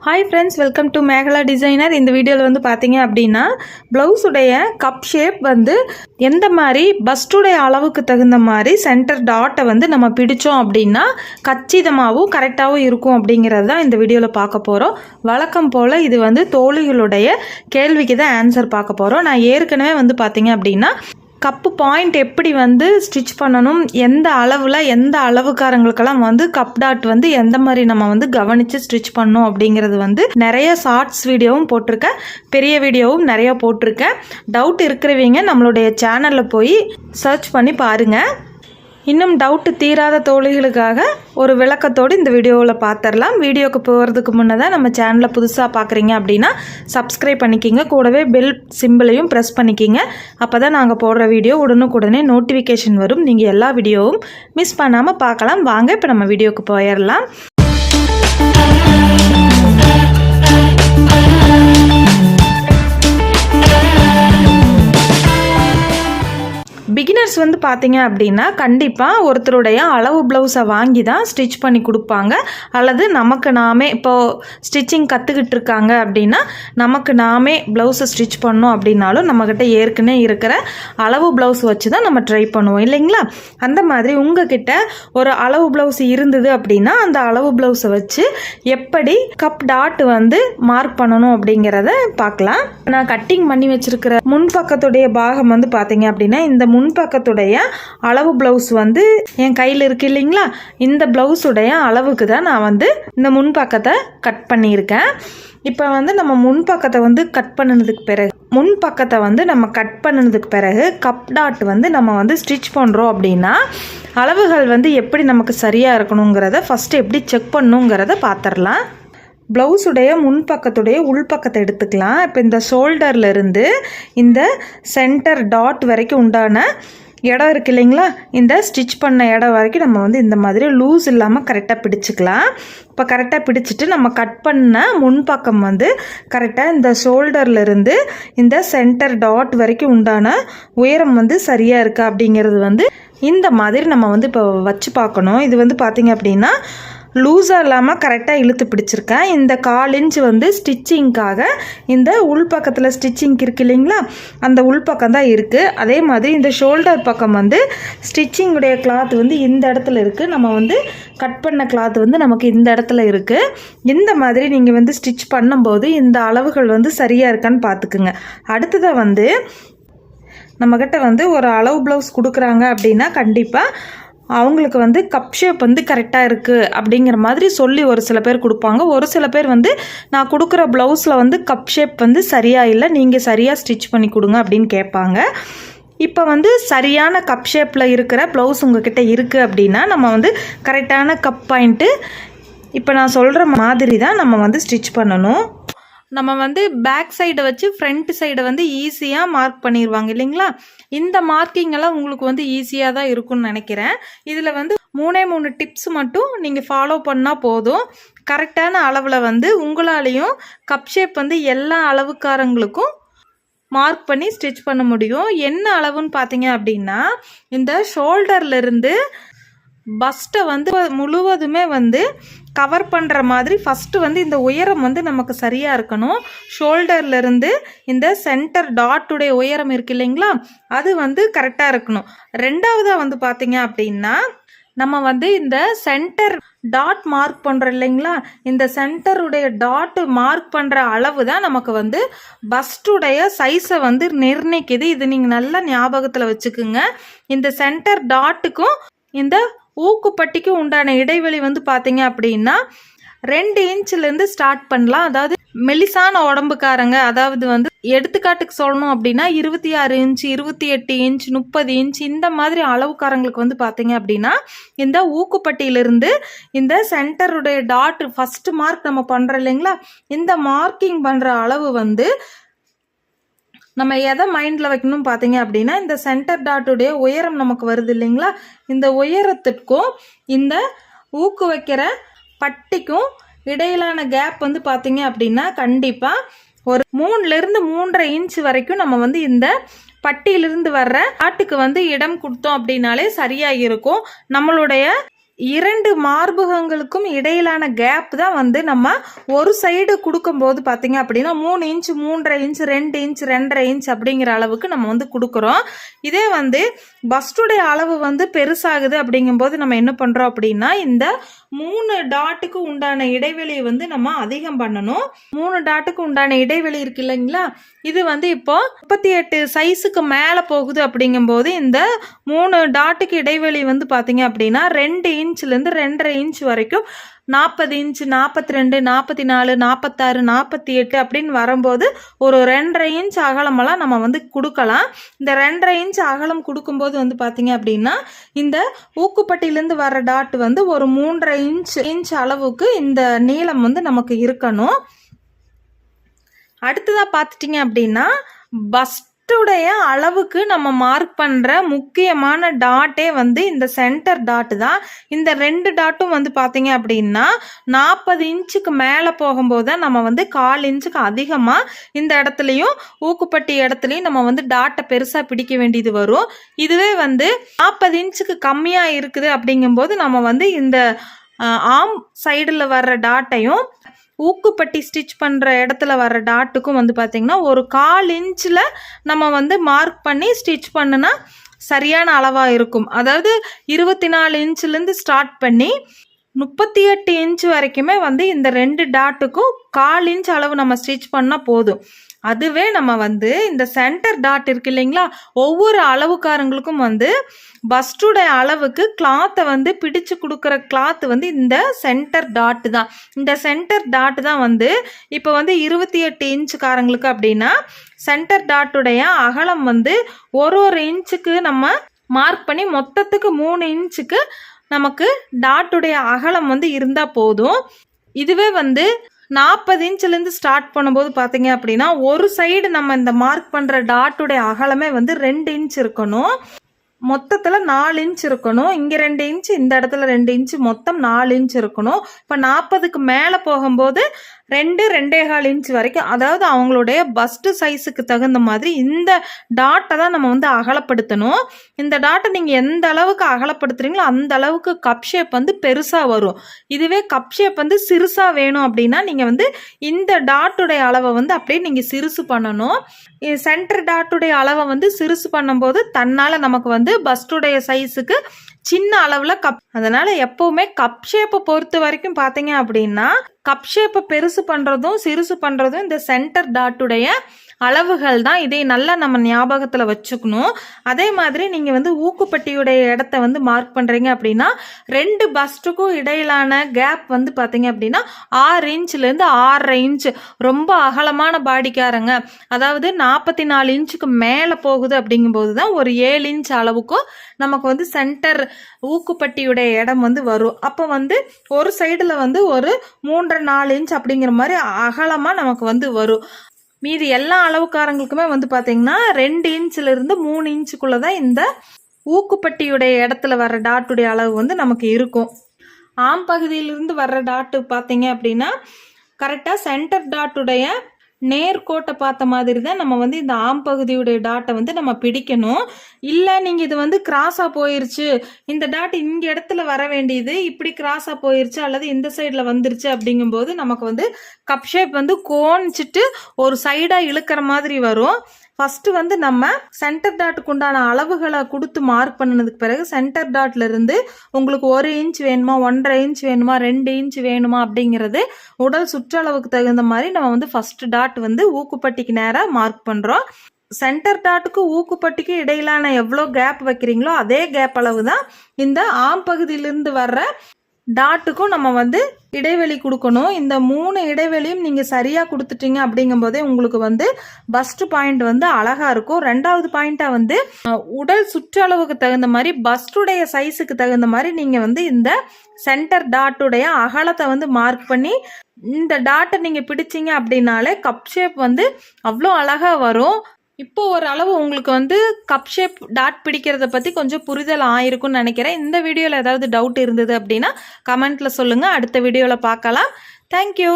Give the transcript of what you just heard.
Hi friends welcome to Mekala designer இந்த வீடியோவில் வந்து பார்த்தீங்க அப்படின்னா ப்ளவுஸுடைய கப் ஷேப் வந்து எந்த மாதிரி பஸ்டுடைய அளவுக்கு தகுந்த மாதிரி சென்டர் டாட்டை வந்து நம்ம பிடிச்சோம் அப்படின்னா கச்சிதமாகவும் கரெக்டாகவும் இருக்கும் அப்படிங்கிறது தான் இந்த வீடியோவில் பார்க்க போகிறோம் வழக்கம் போல் இது வந்து தோழிகளுடைய கேள்விக்கு தான் ஆன்சர் பார்க்க போகிறோம் நான் ஏற்கனவே வந்து பார்த்தீங்க அப்படின்னா கப்பு பாயிண்ட் எப்படி வந்து ஸ்டிச் பண்ணணும் எந்த அளவில் எந்த அளவுக்காரங்களுக்கெல்லாம் வந்து கப் டாட் வந்து எந்த மாதிரி நம்ம வந்து கவனித்து ஸ்டிச் பண்ணணும் அப்படிங்கிறது வந்து நிறைய ஷார்ட்ஸ் வீடியோவும் போட்டிருக்கேன். பெரிய வீடியோவும் நிறையா போட்டிருக்கேன். டவுட் இருக்கிறவங்க நம்மளுடைய சேனலில் போய் சர்ச் பண்ணி பாருங்கள் இன்னும் டவுட்டு தீராத தோழிகளுக்காக ஒரு விளக்கத்தோடு இந்த வீடியோவில் பார்த்துடலாம் வீடியோக்கு போகிறதுக்கு முன்னதாக நம்ம சேனலை புதுசாக பார்க்குறீங்க அப்படின்னா சப்ஸ்கிரைப் பண்ணிக்கிங்க. கூடவே பெல் சிம்பிளையும் ப்ரெஸ் பண்ணிக்கிங்க. அப்போ தான் நாங்கள் போடுற வீடியோ உடனுக்குடனே நோட்டிஃபிகேஷன் வரும். நீங்கள் எல்லா வீடியோவும் மிஸ் பண்ணாமல் பார்க்கலாம் வாங்க இப்போ நம்ம வீடியோக்கு போயிடலாம் பிகினர்ஸ் வந்து பார்த்தீங்க அப்படின்னா கண்டிப்பாக ஒருத்தருடைய அளவு ப்ளவுஸை வாங்கி தான் ஸ்டிச் பண்ணி கொடுப்பாங்க. அல்லது நமக்கு நாமே இப்போது ஸ்டிச்சிங் கற்றுக்கிட்டு இருக்காங்க அப்படின்னா நமக்கு நாமே ப்ளவுஸை ஸ்டிச் பண்ணோம் அப்படின்னாலும் நம்மக்கிட்ட ஏற்கனவே இருக்கிற அளவு ப்ளவுஸ் வச்சு தான் நம்ம ட்ரை பண்ணுவோம் இல்லைங்களா? அந்த மாதிரி உங்ககிட்ட ஒரு அளவு ப்ளவுஸ் இருந்தது அப்படின்னா அந்த அளவு ப்ளவுஸை வச்சு எப்படி கப் டாட் வந்து மார்க் பண்ணணும் அப்படிங்கிறத பார்க்கலாம். நான் கட்டிங் பண்ணி வச்சுருக்கிற முன்பக்கத்துடைய பாகம் வந்து பார்த்தீங்க அப்படின்னா இந்த முன் முன்பக்கத்துடைய அளவு ப்ளவுஸ் வந்து என் கையில் இருக்கு இல்லைங்களா? இந்த ப்ளவுஸுடைய அளவுக்கு தான் நான் வந்து இந்த முன்பக்கத்தை கட் பண்ணியிருக்கேன். இப்போ வந்து நம்ம முன்பக்கத்தை வந்து கட் பண்ணினதுக்கு பிறகு முன் பக்கத்தை வந்து நம்ம கட் பண்ணினதுக்கு பிறகு கப் டாட் வந்து நம்ம வந்து ஸ்டிச் பண்ணுறோம் அப்படின்னா அளவுகள் வந்து எப்படி நமக்கு சரியாக இருக்கணுங்கிறத ஃபஸ்ட்டு எப்படி செக் பண்ணுங்கிறத பார்த்துடலாம் ப்ளவுஸுடைய முன்பக்கத்துடைய உள்பக்கத்தை எடுத்துக்கலாம். இப்போ இந்த ஷோல்டர்லேருந்து இந்த சென்டர் டாட் வரைக்கும் உண்டான இடம் இருக்கு இல்லைங்களா? இந்த ஸ்டிச் பண்ண இடம் வரைக்கும் நம்ம வந்து இந்த மாதிரி லூஸ் இல்லாமல் கரெக்டாக பிடிச்சிக்கலாம். இப்போ கரெக்டாக பிடிச்சிட்டு நம்ம கட் பண்ண முன்பக்கம் வந்து கரெக்டாக இந்த ஷோல்டர்லேருந்து இந்த சென்டர் டாட் வரைக்கும் உண்டான உயரம் வந்து சரியாக இருக்கா அப்படிங்கிறது வந்து இந்த மாதிரி நம்ம வந்து இப்போ வச்சு பார்க்கணும். இது வந்து பார்த்திங்க அப்படின்னா லூஸாக இல்லாமல் கரெக்டாக இழுத்து பிடிச்சிருக்கேன். இந்த கால் இன்ச் வந்து ஸ்டிச்சிங்க்காக இந்த உள்பக்கத்தில் ஸ்டிச்சிங் இருக்கு இல்லைங்களா? அந்த உள்பக்கம் தான் இருக்குது அதே மாதிரி இந்த ஷோல்டர் பக்கம் வந்து ஸ்டிச்சிங்குடைய கிளாத் வந்து இந்த இடத்துல இருக்குது நம்ம வந்து கட் பண்ண கிளாத் வந்து நமக்கு இந்த இடத்துல இருக்குது இந்த மாதிரி நீங்கள் வந்து ஸ்டிச் பண்ணும்போது இந்த அளவுகள் வந்து சரியாக இருக்கான்னு பார்த்துக்குங்க அடுத்ததாக வந்து நம்மக்கிட்ட வந்து ஒரு அளவு ப்ளவுஸ் கொடுக்குறாங்க அப்படின்னா கண்டிப்பாக அவங்களுக்கு வந்து கப் ஷேப் வந்து கரெக்டாக இருக்குது அப்படிங்கிற மாதிரி சொல்லி ஒரு சில பேர் கொடுப்பாங்க. ஒரு சில பேர் வந்து நான் கொடுக்குற ப்ளவுஸில் வந்து கப் ஷேப் வந்து சரியாக இல்லை நீங்கள் சரியாக ஸ்டிச் பண்ணி கொடுங்க அப்படின்னு கேட்பாங்க. இப்போ வந்து சரியான கப் ஷேப்பில் இருக்கிற ப்ளவுஸ் உங்ககிட்ட இருக்குது அப்படின்னா நம்ம வந்து கரெக்டான கப் பாயிண்ட்டு இப்போ நான் சொல்கிற மாதிரி தான் நம்ம வந்து ஸ்டிச் பண்ணணும். நம்ம வந்து பேக் சைடை வச்சு ஃப்ரண்ட் சைடை வந்து ஈஸியாக மார்க் பண்ணிடுவாங்க இல்லைங்களா? இந்த மார்க்கிங் எல்லாம் உங்களுக்கு வந்து ஈஸியாக தான் இருக்கும்னு நினைக்கிறேன். இதில் வந்து மூணே மூணு டிப்ஸ் மட்டும் நீங்கள் ஃபாலோ பண்ணால் போதும். கரெக்டான அளவில் வந்து உங்களாலேயும் கப் ஷேப் வந்து எல்லா அளவுக்காரங்களுக்கும் மார்க் பண்ணி ஸ்டிச் பண்ண முடியும். என்ன அளவுன்னு பார்த்தீங்க அப்படின்னா இந்த ஷோல்டர்லேருந்து பஸ்ட்டை வந்து முழுவதுமே வந்து கவர் பண்ணுற மாதிரி ஃபஸ்ட்டு வந்து இந்த உயரம் வந்து நமக்கு சரியாக இருக்கணும். ஷோல்டர்லேருந்து இந்த சென்டர் டாட்டுடைய உயரம் இருக்கு இல்லைங்களா? அது வந்து கரெக்டாக இருக்கணும். ரெண்டாவதாக வந்து பார்த்தீங்க அப்படின்னா நம்ம வந்து இந்த சென்டர் டாட் மார்க் பண்ணுறோம் இல்லைங்களா? இந்த சென்டருடைய டாட் மார்க் பண்ணுற அளவு தான் நமக்கு வந்து பஸ்டுடைய சைஸை வந்து நிர்ணயிக்குது. இது நீங்கள் நல்லா ஞாபகத்தில் வச்சுக்குங்க. இந்த சென்டர் டாட்டுக்கும் இந்த ஊக்குப்பட்டிக்கு உண்டான இடைவெளி வந்து பார்த்தீங்க அப்படின்னா ரெண்டு இன்ச்லேருந்து ஸ்டார்ட் பண்ணலாம். அதாவது மெலிசான உடம்புக்காரங்க அதாவது வந்து எடுத்துக்காட்டுக்கு சொல்லணும் அப்படின்னா இருபத்தி ஆறு இன்ச் இருபத்தி எட்டு இன்ச் முப்பது இன்ச் இந்த மாதிரி அளவுக்காரங்களுக்கு வந்து பார்த்தீங்க அப்படின்னா இந்த ஊக்குப்பட்டியிலிருந்து இந்த சென்டருடைய டாட் ஃபஸ்ட்டு மார்க் நம்ம பண்ணுறோம் இல்லைங்களா? இந்த மார்க்கிங் பண்ணுற அளவு வந்து நம்ம எதை மைண்டில் வைக்கணும் பார்த்தீங்க அப்படின்னா இந்த சென்டர் டாட்டுடைய உயரம் நமக்கு வருது இல்லைங்களா? இந்த உயரத்திற்கும் இந்த ஊக்கு வைக்கிற பட்டிக்கும் இடையிலான கேப் வந்து பார்த்தீங்க அப்படின்னா கண்டிப்பாக ஒரு மூணுலேருந்து மூன்றரை இன்ச் வரைக்கும் நம்ம வந்து இந்த பட்டியிலிருந்து வர்ற ஆட்டுக்கு வந்து இடம் கொடுத்தோம் அப்படின்னாலே சரியாக இருக்கும் நம்மளுடைய இரண்டு மார்பகங்களுக்கும் இடையிலான கேப் தான் வந்து நம்ம ஒரு சைடு கொடுக்கும்போது பார்த்தீங்க அப்படின்னா மூணு இன்ச் மூன்றரை இன்ச் ரெண்டு இன்ச் ரெண்டரை இன்ச் அப்படிங்கிற அளவுக்கு நம்ம வந்து கொடுக்குறோம். இதே வந்து பஸ்டுடைய அளவு வந்து பெருசாகுது அப்படிங்கும்போது நம்ம என்ன பண்ணுறோம் அப்படின்னா இந்த மூணு டாட்டுக்கு உண்டான இடைவெளியை வந்து நம்ம அதிகம் பண்ணணும். மூணு டாட்டுக்கு உண்டான இடைவெளி இருக்கு இல்லைங்களா? இது வந்து இப்போ முப்பத்தி எட்டு சைஸுக்கு மேலே போகுது அப்படிங்கும்போது இந்த மூணு டாட்டுக்கு இடைவெளி வந்து பார்த்தீங்க அப்படின்னா ரெண்டு இன்ச் இன்ச்லேருந்து ரெண்டரை இன்ச் வரைக்கும் நாற்பது இன்ச் நாற்பத்தி ரெண்டு நாற்பத்தி நாலு நாற்பத்தாறு நாற்பத்தி எட்டு அப்படின்னு வரும்போது ஒரு ரெண்டரை இன்ச் அகலமெல்லாம் நம்ம வந்து கொடுக்கலாம். இந்த ரெண்டரை இன்ச் அகலம் கொடுக்கும்போது வந்து பார்த்தீங்க அப்படின்னா இந்த ஊக்குப்பட்டியிலேருந்து வர டாட் வந்து ஒரு மூன்றரை இன்ச் இன்ச் அளவுக்கு இந்த நீளம் வந்து நமக்கு இருக்கணும். அடுத்ததாக பார்த்துட்டிங்க அப்படின்னா பஸ்டுடைய அளவுக்கு நம்ம மார்க் பண்ணுற முக்கியமான டாட்டே வந்து இந்த சென்டர் டாட்டு தான். இந்த ரெண்டு டாட்டும் வந்து பார்த்தீங்க அப்படின்னா நாற்பது இன்ச்சுக்கு மேலே போகும்போது தான் நம்ம வந்து கால் இன்ச்சுக்கு அதிகமாக இந்த இடத்துலையும் ஊக்குப்பட்டி இடத்துலையும் நம்ம வந்து டாட்டை பெருசாக பிடிக்க வேண்டியது வரும். இதுவே வந்து நாற்பது இன்ச்சுக்கு கம்மியாக இருக்குது அப்படிங்கும்போது நம்ம வந்து இந்த ஆம் சைடில் வர்ற டாட்டையும் ஊக்குப்பட்டி ஸ்டிச் பண்ணுற இடத்துல வர டாட்டுக்கும் வந்து பார்த்திங்கன்னா ஒரு கால் இன்ச்சில் நம்ம வந்து மார்க் பண்ணி ஸ்டிச் பண்ணுனா சரியான அளவாக இருக்கும். அதாவது இருபத்தி நாலு இன்ச்லேருந்து ஸ்டார்ட் பண்ணி முப்பத்தி எட்டு இன்ச் வரைக்குமே வந்து இந்த ரெண்டு டாட்டுக்கும் கால் இன்ச் அளவு நம்ம ஸ்டிச் பண்ணால் போதும். அதுவே நம்ம வந்து இந்த சென்டர் டாட் இருக்கு இல்லைங்களா? ஒவ்வொரு அளவுக்காரங்களுக்கும் வந்து பஸ்டுடைய அளவுக்கு கிளாத்தை வந்து பிடிச்சு கொடுக்குற கிளாத் வந்து இந்த சென்டர் டாட்டு தான். இந்த சென்டர் டாட் தான் வந்து இப்போ வந்து இருபத்தி எட்டு இன்ச்சுக்காரங்களுக்கு அப்படின்னா சென்டர் டாட்டுடைய அகலம் வந்து ஒரு ஒரு இன்ச்சுக்கு நம்ம மார்க் பண்ணி மொத்தத்துக்கு மூணு இன்ச்சுக்கு நமக்கு டாட்டுடைய அகலம் வந்து இருந்தால் போதும். இதுவே வந்து நாற்பது இன்ச்லேருந்து ஸ்டார்ட் பண்ணும்போது பார்த்தீங்க அப்படின்னா ஒரு சைடு நம்ம இந்த மார்க் பண்ணுற டாட்டுடைய அகலமே வந்து ரெண்டு இன்ச் இருக்கணும். மொத்தத்தில் நாலு இன்ச் இருக்கணும். இங்கே ரெண்டு இன்ச் இந்த இடத்துல ரெண்டு இன்ச் மொத்தம் நாலு இன்ச் இருக்கணும். இப்போ நாற்பதுக்கு மேலே போகும்போது ரெண்டு ரெண்டே கால் இன்ச் வரைக்கும். அதாவது அவங்களுடைய பஸ்ட்டு சைஸுக்கு தகுந்த மாதிரி இந்த டாட்டை தான் நம்ம வந்து அகலப்படுத்தணும். இந்த டாட்டை நீங்கள் எந்த அளவுக்கு அகலப்படுத்துறீங்களோ அந்த அளவுக்கு கப் ஷேப் வந்து பெருசாக வரும். இதுவே கப் ஷேப் வந்து சிறுசாக வேணும் அப்படின்னா நீங்கள் வந்து இந்த டாட்டுடைய அளவை வந்து அப்படியே நீங்கள் சிறுசு பண்ணணும். சென்டர் டாட்டுடைய அளவை வந்து சிறுசு பண்ணும்போது தன்னால் நமக்கு வந்து பஸ்டுடைய சைஸுக்கு சின்ன அளவில் கப் அதனால் எப்போவுமே கப் ஷேப்பை பொறுத்த வரைக்கும் பார்த்தீங்க அப்படின்னா கப் ஷேப்பை பெருசு பண்ணுறதும் சிறுசு பண்ணுறதும் இந்த சென்டர் டாட்டுடைய அளவுகள் தான் இதை நல்லா நம்ம ஞாபகத்தில் வச்சுக்கணும். அதே மாதிரி நீங்கள் வந்து ஊக்குப்பட்டியுடைய இடத்த வந்து மார்க் பண்ணுறீங்க அப்படின்னா ரெண்டு பஸ்ட்டுக்கும் இடையிலான கேப் வந்து பார்த்தீங்க அப்படின்னா ஆறு இன்ச்லேருந்து ஆறரை இன்ச். ரொம்ப அகலமான பாடிக்காரங்க அதாவது நாற்பத்தி நாலு இன்ச்சுக்கு மேலே போகுது அப்படிங்கும்போது தான் ஒரு ஏழு இன்ச் அளவுக்கும் நமக்கு வந்து சென்டர் ஊக்குப்பட்டியுடைய இடம் வந்து வரும். அப்போ வந்து ஒரு சைடில் வந்து ஒரு மூன்றரை நாலு இன்ச் அப்படிங்கிற மாதிரி அகலமாக நமக்கு வந்து வரும். மீதி எல்லா அளவுக்காரங்களுக்குமே வந்து பார்த்தீங்கன்னா ரெண்டு இன்ச்சில் இருந்து மூணு இன்ச்சுக்குள்ளே தான் இந்த ஊக்குப்பட்டியுடைய இடத்துல வர்ற டாட்டுடைய அளவு வந்து நமக்கு இருக்கும். ஆம் பகுதியிலிருந்து வர்ற டாட்டு பார்த்தீங்க அப்படின்னா கரெக்டாக சென்டர் டாட்டுடைய நேர்கோட்டை பார்த்த மாதிரி தான் நம்ம வந்து இந்த ஆம் பகுதியுடைய டாட்டை வந்து நம்ம பிடிக்கணும். இல்லை நீங்கள் இது வந்து கிராஸாக போயிருச்சு. இந்த டாட் இங்க இடத்துல வர வேண்டியது இப்படி கிராஸாக போயிருச்சு அல்லது இந்த சைடில் வந்துருச்சு அப்படிங்கும்போது நமக்கு வந்து கப் ஷேப் வந்து கோணிச்சிட்டு ஒரு சைடாக இழுக்கிற மாதிரி வரும். ஃபஸ்ட்டு வந்து நம்ம சென்டர் டாட்டுக்கு உண்டான அளவுகளை கொடுத்து மார்க் பண்ணதுக்கு பிறகு சென்டர் டாட்ல இருந்து உங்களுக்கு ஒரு இன்ச் வேணுமா ஒன்றரை இன்ச் வேணுமா ரெண்டு இன்ச் வேணுமா அப்படிங்கிறது உடல் சுற்றளவுக்கு தகுந்த மாதிரி நம்ம வந்து ஃபர்ஸ்ட் டாட் வந்து ஊக்குப்பட்டிக்கு நேராக மார்க் பண்ணுறோம் சென்டர் டாட்டுக்கு ஊக்குப்பட்டிக்கு இடையிலான எவ்வளோ கேப் வைக்கிறீங்களோ அதே கேப் அளவு தான் இந்த ஆம் பகுதியிலிருந்து வர்ற டாட்டுக்கும் நம்ம வந்து இடைவெளி கொடுக்கணும். இந்த மூணு இடைவெளியும் நீங்கள் சரியாக கொடுத்துட்டீங்க அப்படிங்கும்போதே உங்களுக்கு வந்து பஸ்ட் பாயிண்ட் வந்து அழகாக இருக்கும். ரெண்டாவது பாயிண்ட்டாக வந்து உடல் சுற்றளவுக்கு தகுந்த மாதிரி பஸ்டுடைய சைஸுக்கு தகுந்த மாதிரி நீங்கள் வந்து இந்த சென்டர் டாட்டுடைய அகலத்தை வந்து மார்க் பண்ணி இந்த டாட்டை நீங்கள் பிடிச்சீங்க அப்படின்னாலே கப் ஷேப் வந்து அவ்வளோ அழகாக வரும். இப்போ ஒரு அளவு உங்களுக்கு வந்து கப் ஷேப் டாட் பிடிக்கிறத பற்றி கொஞ்சம் புரிதல் ஆயிருக்கும்னு நினைக்கிறேன். இந்த வீடியோவில் ஏதாவது டவுட் இருந்தது அப்படின்னா கமெண்ட்டில் சொல்லுங்கள் அடுத்த வீடியோவில் பார்க்கலாம். தேங்க்யூ